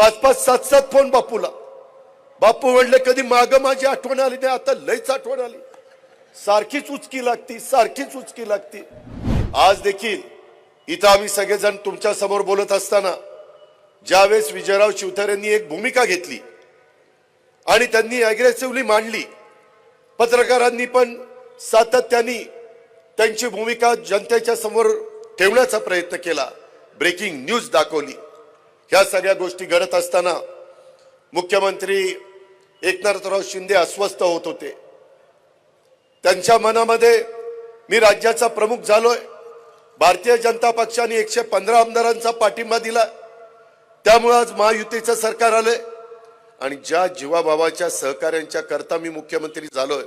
पाच पाच सात सात फोन बापूला. बापू म्हणले कधी माग माझी आठवण आली नाही आता लयच आठवण आली. सारखीच उचकी लागती सारखीच उचकी लागती. आज देखील इथं आम्ही सगळेजण तुमच्यासमोर बोलत असताना ज्यावेळेस विजयराव शिवथरेंनी एक भूमिका घेतली आणि त्यांनी अग्रेसिव्हली मांडली पत्रकारांनी पण सातत्याने त्यांची भूमिका जनतेच्या समोर ठेवण्याचा प्रयत्न केला ब्रेकिंग न्यूज दाखवली. ह्या सगळ्या गोष्टी घडत असताना मुख्यमंत्री एकनाथराव शिंदे अस्वस्थ होत होते. त्यांच्या मनामध्ये मी राज्याचा प्रमुख झालोय. भारतीय जनता पक्षाने एकशे पंधरा आमदारांचा पाठिंबा दिला त्यामुळे आज महायुतीचं सरकार आलंय. आणि ज्या जीवाभावाच्या सहकार्यांच्या करता मी मुख्यमंत्री झालोय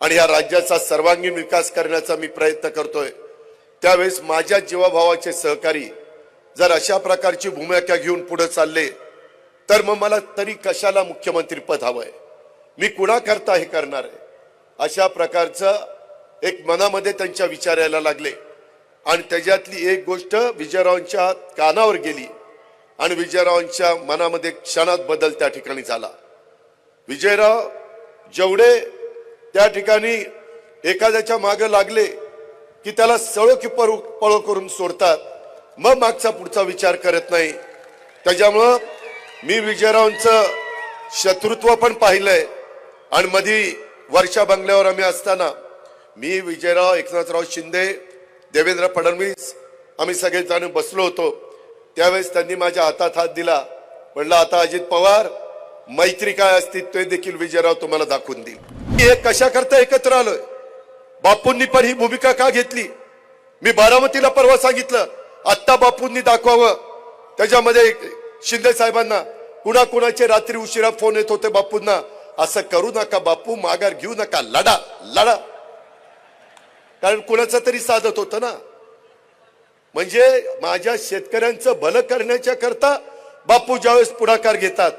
आणि या राज्याचा सर्वांगीण विकास करण्याचा मी प्रयत्न करतोय त्यावेळेस माझ्या जीवाभावाचे सहकारी जर अशा प्रकारची भूमिका घेऊन पुढे चालले तर मग मला तरी कशाला मुख्यमंत्री पद हवंय? मी कुणाकरता हे करणार आहे? अशा प्रकारचं एक मनामध्ये त्यांच्या विचारायला लागले. आणि त्याच्यातली एक गोष्ट विजयरावांच्या कानावर गेली. आणि विजयरावांच्या मनामध्ये क्षणात बदल त्या ठिकाणी झाला. विजयराव जेवढे त्या ठिकाणी एखाद्याच्या मागे लागले की त्याला सळो की पळो करून सोडतात मग मागचा पुढचा विचार करत नाही. त्याच्यामुळं मी विजयरावांचं शत्रुत्व पण पाहिलंय. आणि मधी वर्षा बंगल्यावर आम्ही असताना मी विजयराव एकनाथराव शिंदे देवेंद्र फडणवीस आम्ही सगळेजण बसलो होतो. त्यावेळेस त्यांनी माझ्या हातात हात दिला. म्हणलं आता अजित पवार मैत्री काय असती ते देखील विजयराव तुम्हाला दाखवून देईल. मी हे कशा करता एकत्र आलोय? बापूंनी पण ही भूमिका का घेतली? मी बारामतीला परवा सांगितलं आत्ता बापूंनी दाखवावं. त्याच्यामध्ये शिंदे साहेबांना कुणाकुणाचे रात्री उशिरा फोन येत होते बापूंना. असं करू नका बापू माघार घेऊ नका लढा लढा. कारण कुणाचं तरी साधत होतं ना. म्हणजे माझ्या शेतकऱ्यांचं भलं करण्याच्या करता बापू ज्यावेळेस पुढाकार घेतात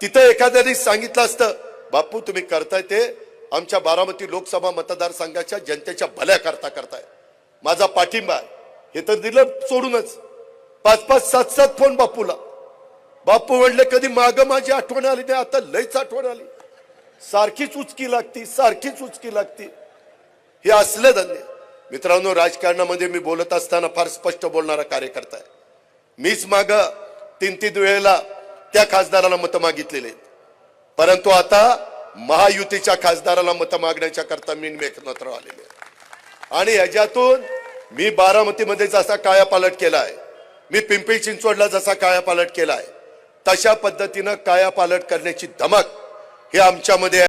तिथं एखाद्याने सांगितलं असतं बापू तुम्ही करताय ते आमच्या बारामती लोकसभा मतदारसंघाच्या जनतेच्या भल्या करता करताय माझा पाठिंबा आहे. हे तर दिलं सोडूनच. पाच पाच सात सात फोन बापूला. बापू म्हणले कधी माग माझी आठवण आली नाही आता लयच आठवण आली. सारखीच उचकी लागती सारखीच उचकी लागती. हे असलं धन्य. मित्रांनो राजकारणामध्ये मी बोलत असताना फार स्पष्ट बोलणारा कार्यकर्ता आहे. मीच माग तीन तीन वेळेला त्या खासदाराला मतं मागितलेले आहेत. परंतु आता महायुतीच्या खासदाराला मतं मागण्याच्या करता मी एकनाथराव आलेले आहे. आणि ह्याच्यातून मी बारामतीमध्ये जसा कायापालट केला आहे मी पिंपरी चिंचवडला जसा कायापालट केला आहे तशा पद्धतीनं कायापालट करण्याची धमक हे आमच्यामध्ये